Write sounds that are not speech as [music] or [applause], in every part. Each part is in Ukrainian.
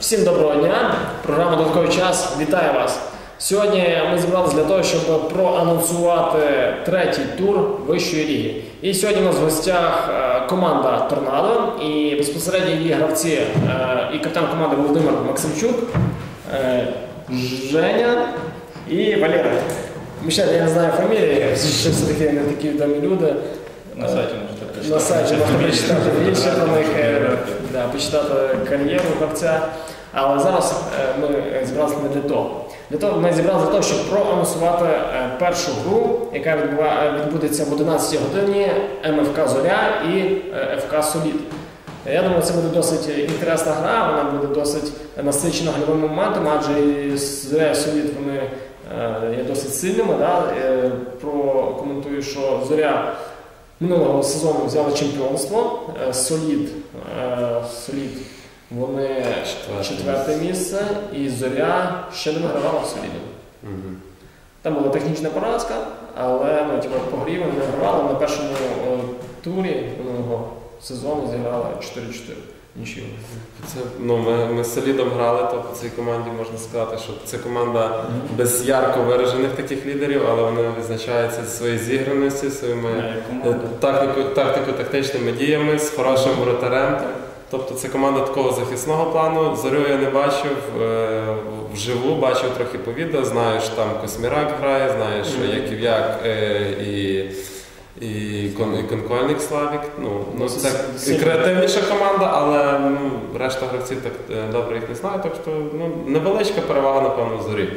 Всім доброго дня! Програма Додатковий час вітає вас. Сьогодні ми зібралися для того, щоб проанонсувати третій тур вищої ліги. І сьогодні у нас в гостях е, команда Торнадо і безпосередньо її гравці е, і капітан команди Володимир Максимчук, е, Женя і Валера. Мішель, я не знаю фамілії, ще все-таки не такі відомі люди. На сайті можете прочитати. На сайті можна прочитати більше про них, да, почитати кар'єру гравця. Але зараз е, ми зібралися не для того. Для того ми зібралися для того, щоб проанонсувати е, першу гру, яка е, відбудеться в 11 годині МФК Зоря і ФК Солід. Я думаю, це буде досить інтересна гра, вона буде досить насичена гольовим моментом, адже Зоря і Солід вони є досить сильними. Да? Прокоментую, що Зоря минулого сезону взяли чемпіонство. Е, Солід, е, Солід вони Четверте місце, і Зоря ще не вигравала в Соліді. Угу. Там була технічна поразка, але ну, типу, по грі вони вигравали на першому е, турі минулого сезону зіграли 4-4 нічию. Це, ну, ми, ми з солідом грали, то по цій команді можна сказати, що це команда без ярко виражених таких лідерів, але вони відзначаються своєю зіграністю, своїми Як е, тактико- тактико-тактичними діями, з хорошим воротарем. Тобто це команда такого захисного плану. Зорю я не бачив е, вживу, бачив трохи по відео, знаю, що там Космірак грає, знаю, що Мгм. Яків'як е, і, і, Кон, Конкольник Славік. Ну, ну, це Сильно. креативніша команда, але ну, решта гравців так е, добре їх не знаю. Так що ну, невеличка перевага, напевно, зорі.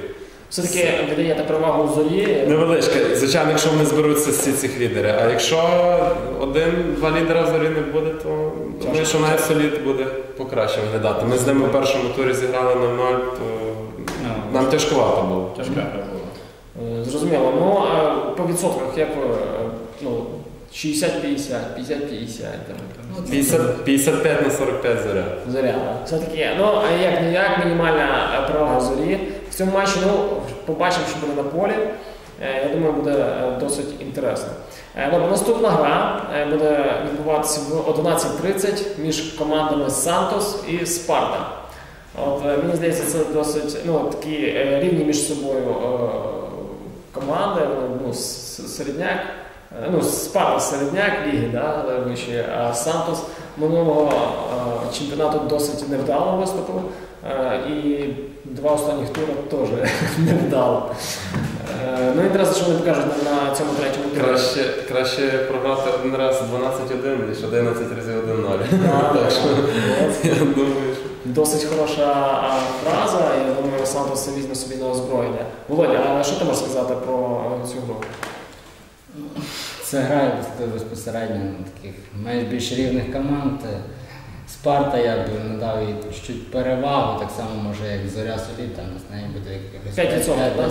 Все-таки віддаєте перевагу зорі. Невеличка. Звичайно, якщо вони зберуться всі цих лідери. А якщо один-два лідера зорі не буде, то думаю, що навіть солід буде покраще виглядати. Ми з ними в першому турі зіграли на 0, то Ну, нам тяжкувато було. Тяжка гра була. Е, Зрозуміло. Ну, а по відсотках, як ви, е, ну, 60-50, 50-50. там. 50, 55 на 45 зоря. Зоря. Все-таки, ну, а як ніяк мінімальна е, перевага зорі. В цьому матчі, ну, побачимо, що буде на полі. Е, Я думаю, буде е, досить інтересно. Добре, наступна гра буде відбуватися в 11.30 між командами Сантос і Спарта. От, мені здається, це досить ну, такі рівні між собою команди, ну, середняк. Е, Ну, Спарта середняк ліги, да, вище, а Сантос минулого е, чемпіонату досить невдало виступив. Е, І два останніх тури теж [laughs] невдало. Ну, інтересно, що вони покажуть на, цьому третьому турі. Краще, краще програти один раз 12-1, ніж 11 разів 1-0. Да, [laughs] Так що от. я думаю, що. Досить хороша фраза, я думаю, Сантос візьме собі на озброєння. Володя, а що ти можеш сказати про цю гру? Це гра безпосередньо на таких менш більш рівних команд. Спарта я би надав їй чуть перевагу, так само може як Зоря Солід, там з нею буде якихось 5%, да?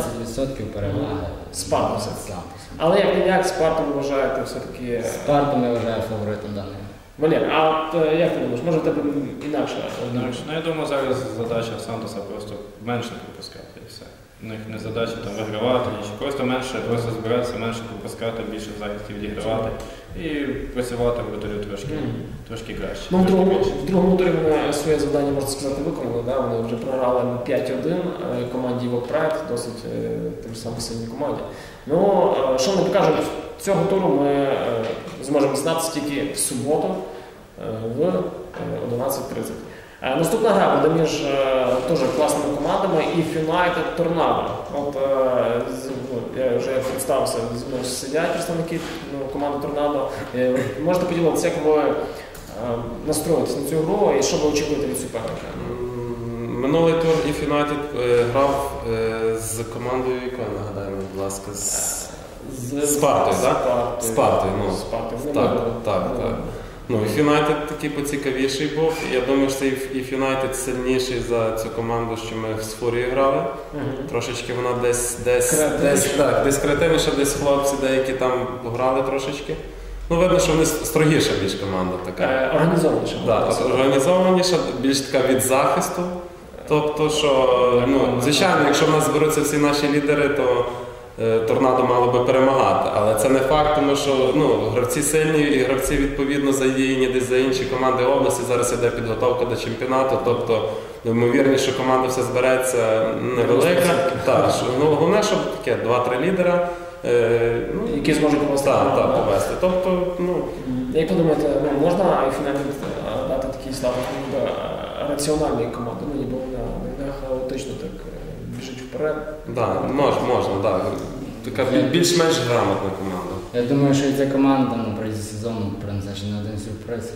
5-10% переваги. Спарта все-таки. Але як ніяк Спарту ви вважаєте все-таки. Спарту я вважаю фаворитом даної. Валер, а от е, як ти думаєш, може в тебе інакше? Ну, я думаю, зараз задача Сантоса просто менше пропускати і все. У них не задача там вигравати, нічого. Просто менше, просто збиратися, менше пропускати, більше захистів відігравати і працювати в воротарю трошки, Мгм. трошки краще. Ну, в трошки другому, в другому турі вони своє завдання, можна сказати, виконали. Да? Вони вже програли 5-1 е, команді Вокпрайд, досить е, тим самим сильній команді. Ну, е, що вони покажуть цього туру, ми зможемо дізнатися тільки в суботу в е, 11.30. Е, Наступна гра буде між е, теж класними командами і United Торнадо. От е, ну, я вже представився, зі мною сидять представники ну, команди Торнадо. Е, Можете поділитися, як ви настроїтесь на цю гру і що ви очікуєте від суперника? Минулий тур United е, грав з командою, якою нагадаємо, будь ласка, з Спартою, да? Спартою. Спартою, ну. Спартою. Так, так, так. Ну, If United такий поцікавіший був. Я думаю, що If United сильніший за цю команду, що ми в Сфурії грали. Мгм. Трошечки вона десь десь, Креативніша. десь, так, десь креативніша, десь хлопці деякі там пограли трошечки. Ну, видно, що вони строгіша більш команда така. Е, Організованіше. Да, організованіша, більш така від захисту. Тобто, що ну, звичайно, якщо в нас зберуться всі наші лідери, то торнадо мало би перемагати. Але це не факт, тому що ну, гравці сильні і гравці відповідно задіяні десь за інші команди області. Зараз іде підготовка до чемпіонату. Тобто, ймовірність, що команда все збереться невелика. Так, що, ну, головне, щоб таке два-три лідера. е, Ну, Які зможуть повести. так, так, повести. Тобто, ну, Як ви думаєте, ну, можна і фіналі е, дати такий статус е, раціональної команди, ну ніби вона не хаотично так е, біжить вперед. да, можна, можна, так. Така більш-менш грамотна команда. Я думаю, що і ця команда ну, протягом сезону принесе ще не один сюрприз.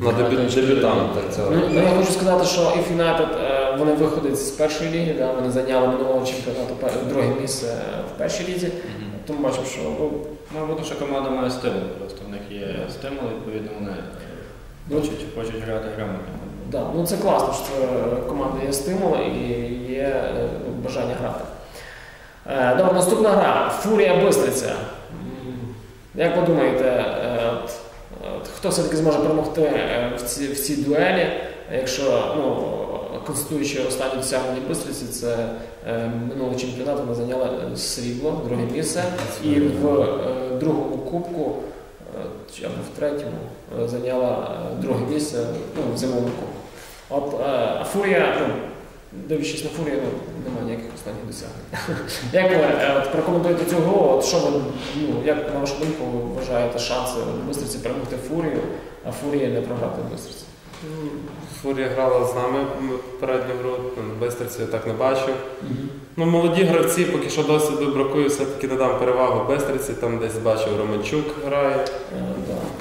На дебют, дебютанта цього. Ну, ну, я хочу сказати, що if United, е, вони виходять з першої ліги, да, вони зайняли минулого чемпіонату друге місце в першій лізі. Тому бачимо, що ну, бо що команда має стимул, просто в них є стимул, відповідно, вони хочуть, хочуть грати грамотно. Да, ну це класно, що в команди є стимул і є е, бажання грати. Е, Добре, наступна гра. Фурія Бистриця. Як ви думаєте, е, хто все-таки зможе перемогти в цій, в цій дуелі, якщо ну, конституючи останні досягнення Бистриці, це минулий чемпіонат, вона зайняла срібло, друге місце, і в другому кубку або в третьому зайняла друге місце ну, в зимовому кубку. От е, а Фурія, ну, дивлячись на Фурію, ну, немає ніяких останніх досягнень. [laughs] Як ви е, прокоментуєте гру? От, що ви, ну, як на вашу думку, ви вважаєте шанси Бистриці перемогти Фурію, а Фурія не програти Бистриці? Фурія грала з нами попередню гру, Бистриці я так не бачив. Ну, молоді гравці, поки що досвіду бракує, все-таки надам перевагу Бистриці, там десь бачив Романчук грає.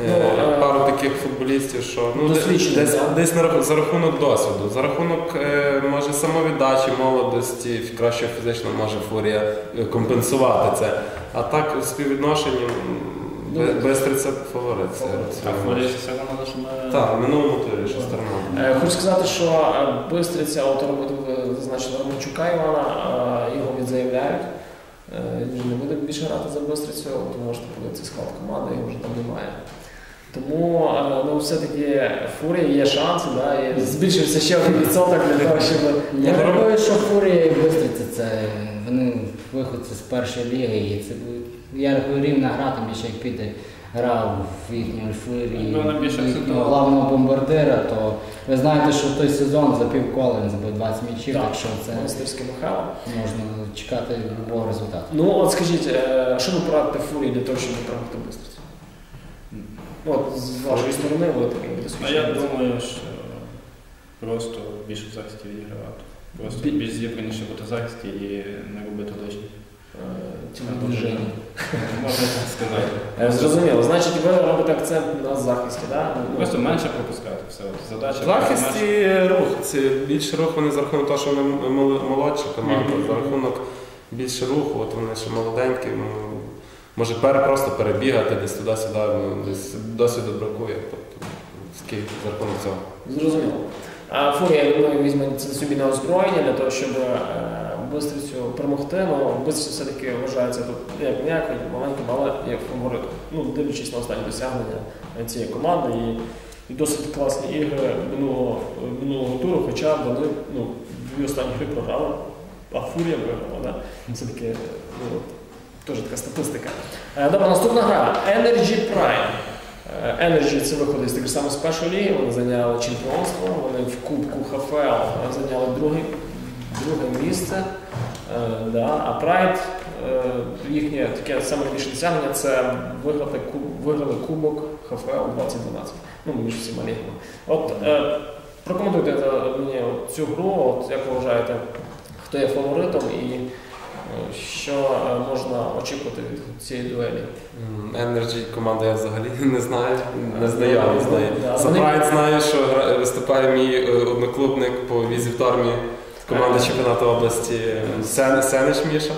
Ну, е, Пару таких футболістів, що ну, де- Досвідчені, десь, десь на за рахунок досвіду, за рахунок може самовіддачі, молодості, краще фізично може фурія компенсувати це. А так у співвідношенні Ну, Бе- Бистриця фаворит. це- фаворит. це- що ми... Так, в минулому турі ще сторона. Е, Хочу сказати, що е, Бистриця, от зазначили Романчука Івана, е, його відзаявляють. Е, Він не буде більше грати за Бистрицю, то можете подивитися склад команди, його вже там немає. Тому е, ну, все-таки Фурія є шанси, да, і збільшився ще один відсоток для того, щоб. Я рахую, що Фурія і Бистриця це вони виходці з першої ліги, і це буде- я рівна гра, там більше як Пітер грав в їхнього акцентувала. главного бомбардира, то ви знаєте, що той сезон за півкола він забив 20 м'ячів, Так. так що це Монастирський Михайло. можна чекати любого результату. Ну, от скажіть, е, що ви порадите Фурії для того, щоб перемогти Бистрицю? От з вашої сторони ви такий А я думаю, що просто більше в захисті відігравати. Просто більш зібраніше бути в захисті і не робити лишнє. Ті движення. Можна так сказати. Е, Зрозуміло. Значить, ви робите акцент на захисті, так? Просто менше пропускати. Все. Задача Захист і рух. Це більше рух вони за рахунок того, що вони мол- молодша команда, за рахунок більше руху, от вони ще молоденькі. Може пер, просто перебігати десь туди-сюди, десь досвіду бракує. Тобто за рахунок цього. Зрозуміло. А Фурія, я думаю, візьме це собі на озброєння для того, щоб е, Бистрицю перемогти. Ну, Бистриця все-таки вважається тут як ніякою, маленьким, але є фаворитом. Ну, дивлячись на останні досягнення цієї команди і, і досить класні ігри минулого, минулого туру, хоча вони ну, дві останні гри програли, а Фурія виграла. Да? Це таке, ну, теж така статистика. Е, Добре, наступна гра Energy Prime. Е, Energy це виходить так само з першої ліги, вони зайняли чемпіонство, вони в Кубку ХФЛ зайняли друге, друге місце. Е, да. А Pride, е, їхнє таке саме найбільше досягнення це виграти виграли Кубок ХФЛ 2012, ну, між всіма лігами. От е, прокоментуйте мені цю гру, от, як ви вважаєте, хто є фаворитом і що можна очікувати від цієї дуелі. Energy команда я взагалі [laughs] не знаю, не знайомий з нею. Да, За вони- Pride знаю, що виступає мій одноклубник по візі в Тормі команди чемпіонату області Сен, Сенеш Міша.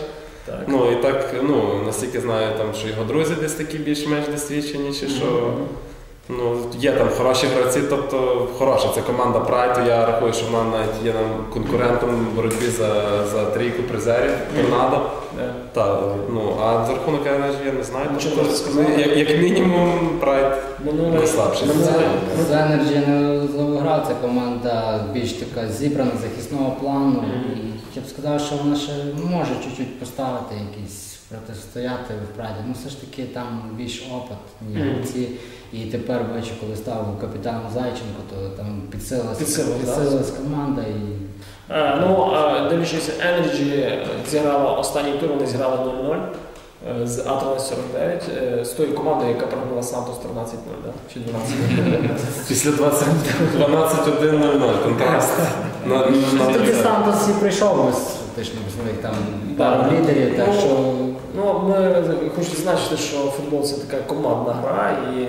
Так. Ну і так, ну настільки знаю, там, що його друзі десь такі більш-менш досвідчені, чи що ну, є там хороші гравці, тобто хороша це команда Прайту. Я рахую, що вона навіть є нам конкурентом в боротьбі за, за трійку призерів Торнадо. Да. Та, ну, а за рахунок Energy я не знаю. Тобто, як, як мінімум, Минулий, Не слабший. з Energy не зловграв, це команда більш така зібрана захисного плану. Мгм. І я б сказав, що вона ще може чуть-чуть поставити якісь протистояти в Праді. Ну все ж таки там більш опит, Мгм. І тепер бачу, коли став капітаном Зайченко, то там Підсилилась, команда і Е, Ну, е, дивлячись, Energy зіграла останній тур, вони зіграли 0-0 е, з А1349, е, з тою командою, яка прогнала Сантос 13-0, да? чи 12 [laughs] Після 20 12-1-0-0 контраст. Тоді. Сантос і прийшов без фактично без своїх там Да. пару лідерів, так Ну, що Ну, ми хочу зазначити, що футбол це така командна гра, і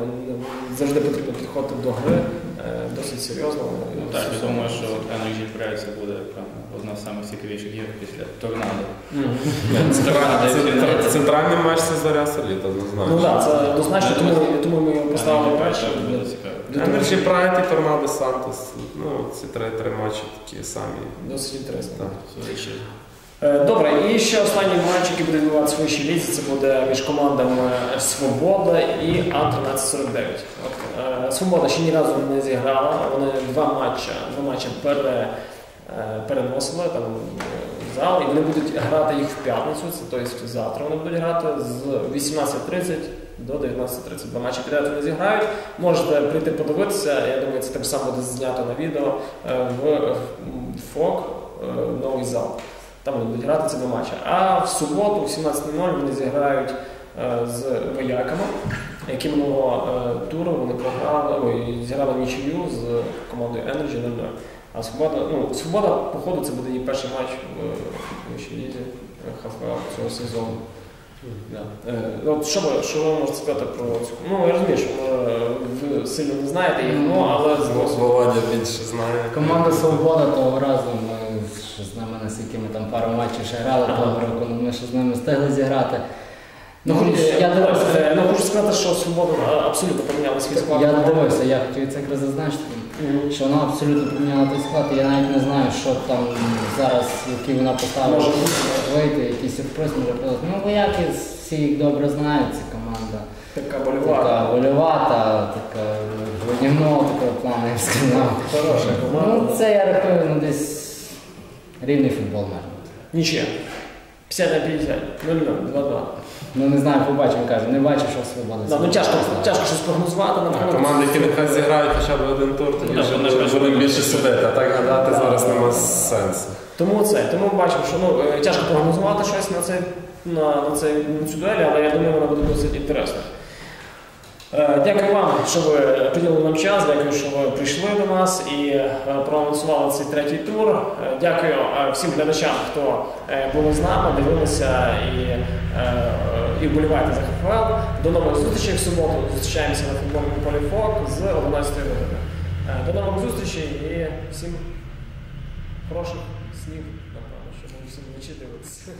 ну, завжди потрібно підходити до гри е, досить серйозно. Ну, так, я думаю, що Energy Pride це буде одна з найцікавіших цікавіших ігор після торнадо. Центральний- центр- матч це зоря соліт, Ну так, це однозначно, тому, тому ми його поставили першим. Буде цікаво. І Торнадо Сантос. Ну, ці три, три матчі такі самі. Досить інтересно. Так. Е, Добре, і ще останній матч, який буде відбуватися в вищій лізі, це буде між командами Свобода і А1349. От, е, Свобода ще ні разу не зіграла, вони два матчі, два матчі пере, е, переносили там, зал, і вони будуть грати їх в п'ятницю, це тобто завтра вони будуть грати з 18.30 до 19.30. Два матчі підряд вони зіграють. Можете прийти подивитися, я думаю, це так само буде знято на відео е, в ФОК е, новий зал. Там вони будуть грати ці два матчі. А в суботу, в 17.00, вони зіграють е, з вояками, які минулого туру вони програли, ой, зіграли нічию з командою Energy 0-0. А Свобода, ну, Свобода, походу, це буде її перший матч в вищій лізі е, ХФЛ цього сезону. Да. Е, От що ви, що ви можете сказати про цю? Ну, я розумію, що е, ви сильно не знаєте їх, ну, але з. Володя більше знає. команда Свобода того разу ми ще з ними наскільки ми там пару матчів ще грали Ага. того року, ну, ми ще з ними встигли зіграти. Ну, Ну, я дивився. е, ну, хочу сказати, що Свобода е, абсолютно поміняла свій склад. Я дивився, я хотів це якраз зазначити. Що вона абсолютно поміняла той склад, і я навіть не знаю, що там зараз, який вона поставила вийти, який сюрприз може бути. Ну, вояки всі їх добре знають, ця команда. Така Така болівара. така воєнного такого плану, я б сказав. Хороша команда. Ну, це я рахую, ну десь рівний футбол може бути. Нічия. 50 на 50. 0-0, 2-2. Ну не знаю, побачимо, кажу, не бачив, що свобода. Да, ну тяжко, тяжко щось прогнозувати, наприклад. Команди, які нехай зіграють хоча б один тур, тоді Ну, вже вони вже будемо більше судити. А так гадати Да. зараз нема сенсу. Тому це, тому бачимо, що ну, е, тяжко прогнозувати щось на, цей, на, на, цей, на цю дуель, але я думаю, вона буде досить інтересна. Е, Дякую вам, що ви приділили нам час, дякую, що ви прийшли до нас і е, проанонсували цей третій тур. Е, Дякую всім глядачам, хто були з нами, дивилися і, і вболіваєте за ХФЛ. До нових зустрічей в суботу. Зустрічаємося на футбольному полі ФОК з 11 години. До нових зустрічей і всім хороших снів, напевно, щоб ви всі вночі дивитися.